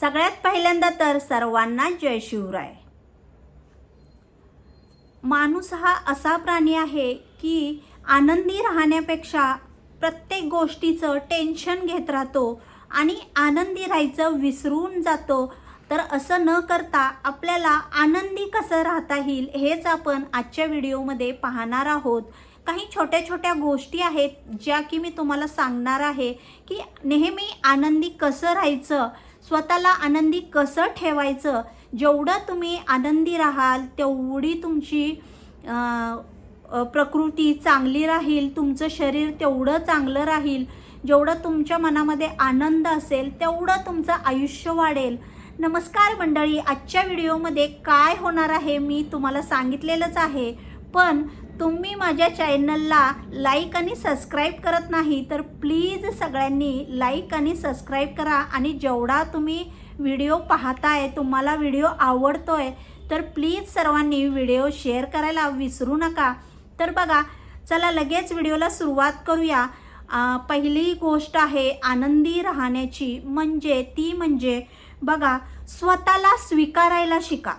सगळ्यात पहिल्यांदा तर सर्वांना जय शिवराय. माणूस हा असा प्राणी आहे की आनंदी राहण्यापेक्षा प्रत्येक गोष्टीचं टेन्शन घेत राहतो आणि आनंदी राहायचं विसरून जातो. तर असं न करता आपल्याला आनंदी कसं राहता येईल हेच आपण आजच्या व्हिडिओमध्ये पाहणार आहोत. काही छोट्या छोट्या गोष्टी आहेत ज्या की मी तुम्हाला सांगणार आहे की नेहमी आनंदी कसं राहायचं स्वतःला आनंदी कसं ठेवायचं? जेवढं तुम्ही आनंदी राहाल तेवढी तुमची प्रकृती चांगली राहील तुमचं शरीर तेवढं चांगलं राहील. जेवढं तुमच्या मनामध्ये आनंद असेल तेवढं तुमचं आयुष्य वाढेल. नमस्कार मंडळी आजच्या व्हिडिओमध्ये काय होणार आहे मी तुम्हाला सांगितलेलंच आहे. पण तुम्ही माझ्या चॅनलला लाईक आणि सबस्क्राईब करत नाही तर प्लीज सगळ्यांनी लाईक आणि सबस्क्राईब करा आणि जेवढा तुम्ही व्हिडिओ पाहताय तुम्हाला व्हिडिओ आवडतोय तर प्लीज सर्वांनी व्हिडिओ शेअर करायला विसरू नका. तर बघा चला लगेच व्हिडिओला सुरुवात करूया. पहिली गोष्ट आहे आनंदी राहण्याची. म्हणजे ती म्हणजे बघा स्वतःला स्वीकारायला शिका.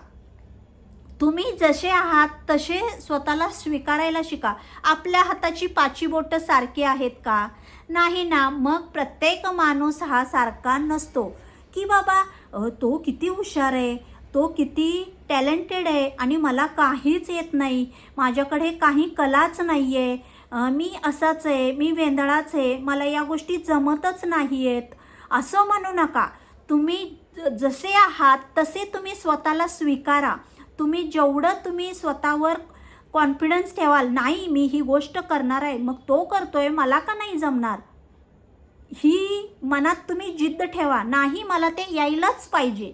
तुम्ही जसे आहात तसे स्वतःला स्वीकारायला शिका. आपल्या हाताची पाची बोटं सारखी आहेत का? नाही ना मग प्रत्येक माणूस हा सारखा नसतो. की बाबा तो किती हुशार आहे तो किती टॅलेंटेड आहे आणि मला काहीच येत नाही. माझ्याकडे काही कलाच नाही आहे मी असाच आहे मी वेंदळाच आहे मला या गोष्टी जमतच नाही आहेत असं म्हणू नका. तुम्ही ज- जसे आहात तसे तुम्ही स्वतःला स्वीकारा. तुम्ही जेवढं तुम्ही स्वतःवर कॉन्फिडन्स ठेवाल नाही मी ही गोष्ट करणार आहे मग तो करतोय मला का नाही जमणार? ही मनात तुम्ही जिद्द ठेवा नाही मला ते यायलाच पाहिजे.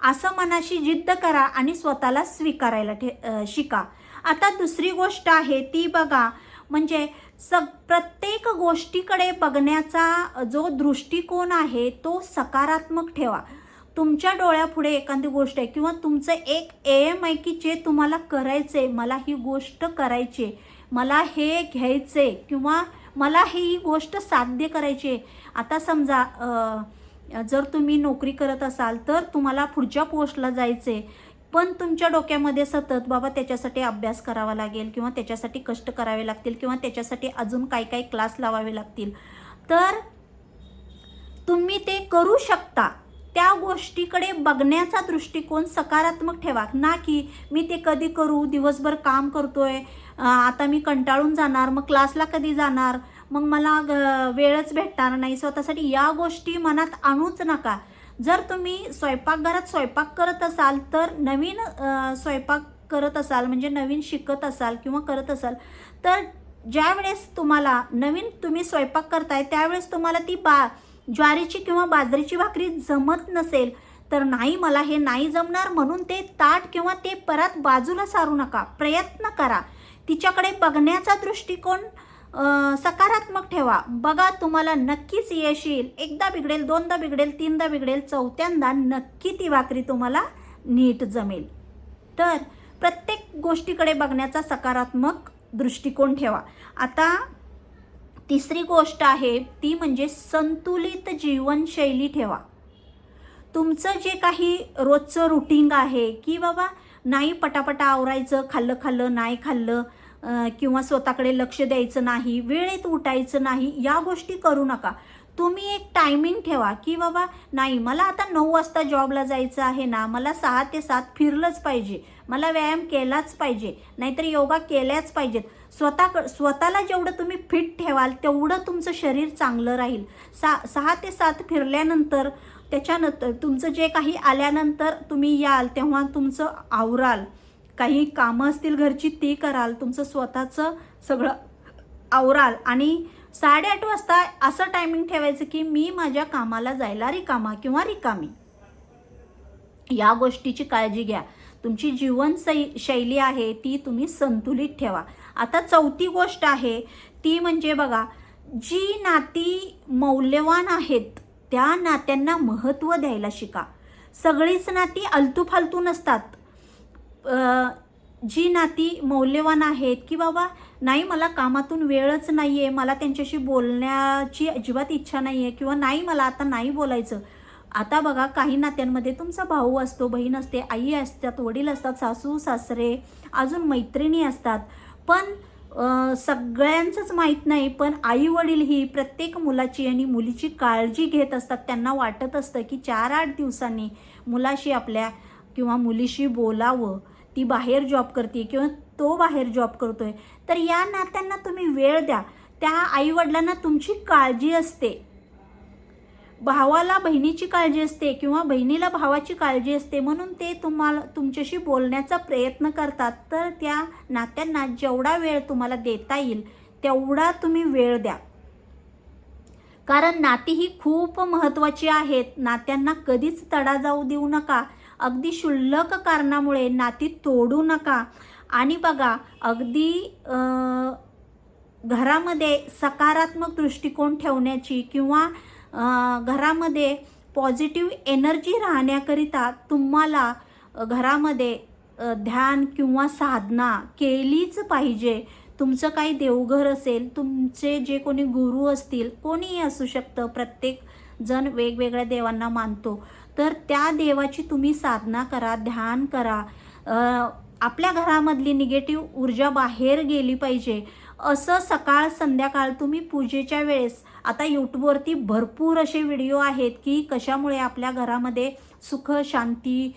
असं मनाशी जिद्द करा आणि स्वतःला स्वीकारायला ठे शिका. आता दुसरी गोष्ट आहे ती बघा म्हणजे सग प्रत्येक गोष्टीकडे बघण्याचा जो दृष्टिकोन आहे तो सकारात्मक ठेवा. तुमच्या डोळ्यापुढे एखादी गोष्ट आहे किंवा तुमचं एक एम आहे की जे तुम्हाला करायचं आहे मला ही गोष्ट करायची आहे मला हे घ्यायचं आहे किंवा मला ही गोष्ट साध्य करायची आहे. आता समजा जर तुम्ही नोकरी करत असाल तर तुम्हाला पुढच्या पोस्टला जायचे पण तुमच्या डोक्यामध्ये सतत बाबा त्याच्यासाठी अभ्यास करावा लागेल किंवा त्याच्यासाठी कष्ट करावे लागतील किंवा त्याच्यासाठी अजून काही काही क्लास लावावे लागतील. तर तुम्ही ते करू शकता. त्या गोष्टीकडे बघण्याचा दृष्टिकोन सकारात्मक ठेवा. ना की मी ते कधी करू दिवसभर काम करतोय आता मी कंटाळून जाणार मग क्लासला कधी जाणार मग मला ग- वेळच भेटणार नाही. स्वतःसाठी या गोष्टी मनात आणूच नका. जर तुम्ही स्वयंपाकघरात स्वयंपाक करत असाल तर नवीन स्वयंपाक करत असाल म्हणजे नवीन शिकत असाल किंवा करत असाल तर ज्यावेळेस तुम्हाला नवीन तुम्ही स्वयंपाक करताय त्यावेळेस तुम्हाला ती बा ज्वारीची किंवा बाजरीची भाकरी जमत नसेल तर नाही मला हे नाही जमणार म्हणून ते ताट किंवा ते परत बाजूला सारू नका. प्रयत्न करा. तिच्याकडे बघण्याचा दृष्टिकोन सकारात्मक ठेवा. बघा तुम्हाला नक्कीच यश येईल. एकदा बिघडेल दोनदा बिघडेल तीनदा बिघडेल चौथ्यांदा नक्की ती भाकरी तुम्हाला नीट जमेल. तर प्रत्येक गोष्टीकडे बघण्याचा सकारात्मक दृष्टिकोन ठेवा. आता तिसरी गोष्ट आहे ती म्हणजे संतुलित जीवनशैली ठेवा. तुमचं जे काही रोजचं रुटीन आहे की बाबा नाही पटापटा आवरायचं खाल्लं खाल्लं नाही खाल्लं किंवा स्वतःकडे लक्ष द्यायचं नाही वेळेत उठायचं नाही या गोष्टी करू नका. तुम्ही एक टायमिंग ठेवा की बाबा नाही मला आता नऊ वाजता जॉबला जायचं आहे ना मला सहा ते सात फिरलंच पाहिजे. मला व्यायाम केलाच पाहिजे. नाहीतर योगा केल्याच पाहिजेत. स्वतः स्वतःला जेवढं तुम्ही फिट ठेवाल तेवढं तुमचं शरीर चांगलं राहील. सा सहा ते सात फिरल्यानंतर त्याच्यानंतर तुमचं जे काही आल्यानंतर तुम्ही याल तेव्हा तुमचं आवराल. काही कामं असतील घरची ती कराल. तुमचं स्वतःचं सगळं आवराल. आणि साडेआठ वाजता असं टायमिंग ठेवायचं की मी माझ्या कामाला जायला रिकामा किंवा रिकामी. या गोष्टीची काळजी घ्या. तुमची जीवनशै शैली आहे ती तुम्ही संतुलित ठेवा. आता चौथी गोष्ट आहे ती म्हणजे बघा जी नाती मौल्यवान आहेत त्या नात्यांना महत्त्व द्यायला शिका. सगळीच नाती आलतू फालतू नसतात जी नाती मौल्यवान आहेत की बाबा नाही मला कामातून वेळच नाही आहे मला त्यांच्याशी बोलण्याची अजिबात इच्छा नाही आहे किंवा नाही मला आता नाही बोलायचं. आता बघा काही नात्यांमध्ये तुमचा भाऊ असतो बहीण असते आई असतात वडील असतात सासू सासरे अजून मैत्रिणी असतात. पण सगळ्यांचंच माहीत नाही पण आई वडील ही प्रत्येक मुलाची आणि मुलीची काळजी घेत असतात. त्यांना वाटत असतं की चार आठ दिवसांनी मुलाशी आपल्या किंवा मुलीशी बोलावं. ती बाहेर जॉब करते किंवा तो बाहेर जॉब करतो आहे तर या नात्यांना तुम्ही वेळ द्या. त्या आईवडिलांना तुमची काळजी असते. भावाला बहिणीची काळजी असते किंवा बहिणीला भावाची काळजी असते म्हणून ते तुम्हाला तुमच्याशी बोलण्याचा प्रयत्न करतात. तर त्या नात्यांना जेवढा वेळ तुम्हाला देता येईल तेवढा तुम्ही वेळ द्या. कारण नाती ही खूप महत्त्वाची आहेत. नात्यांना कधीच तडा जाऊ देऊ नका. अगदी क्षुल्लक कारणामुळे नाती तोडू नका. आणि बघा अगदी घरामध्ये सकारात्मक दृष्टिकोन ठेवण्याची किंवा घरामध्ये पॉझिटिव्ह एनर्जी राहण्याकरिता तुम्हाला घरामध्ये ध्यान किंवा साधना केलीच पाहिजे. तुमचं काही देवघर असेल तुमचे जे कोणी गुरु असतील कोणीही असू शकतं. प्रत्येक जण वेगवेगळ्या देवांना मानतो. तर त्या देवाची तुम्ही साधना करा ध्यान करा. आपल्या घरामधली निगेटिव्ह ऊर्जा बाहेर गेली पाहिजे. असं सकाळ संध्याकाळ तुम्ही पूजेच्या वेळेस आता यूट्यूबवरती भरपूर असे व्हिडिओ आहेत की कशामुळे आपल्या घरामध्ये सुख शांती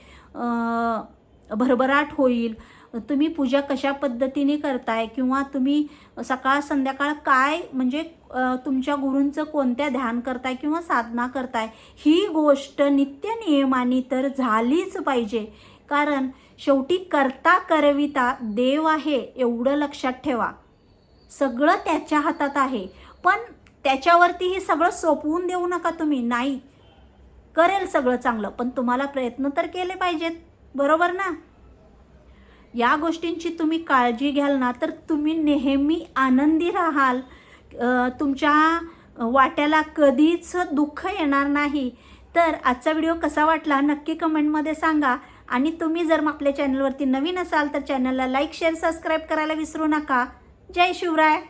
भरभराट होईल. तुम्ही पूजा कशा पद्धतीने करताय किंवा तुम्ही सकाळ संध्याकाळ काय म्हणजे तुमच्या गुरूंचं कोणत्या ध्यान करताय किंवा साधना करताय ही गोष्ट नित्य नियमाने तर झालीच पाहिजे. कारण शेवटी करता करविता देव आहे एवढं लक्षात ठेवा. सगळं त्याच्या हातात आहे. पण त्याच्यावरती हे सगळं सोपवून देऊ नका तुम्ही. नाही. करेल सगळं चांगलं पण तुम्हाला प्रयत्न तर केले पाहिजेत. बरोबर ना? या गोष्टींची तुम्ही काळजी घ्याल ना तर तुम्ही नेहमी आनंदी राहाल. तुमच्या वाट्याला कधीच दुःख येणार नाही. तर आजचा व्हिडिओ कसा वाटला नक्की कमेंटमध्ये सांगा. आणि तुम्ही जर आपल्या चॅनलवरती नवीन असाल तर चॅनलला लाईक शेअर सबस्क्राईब करायला विसरू नका. जय शिवराय.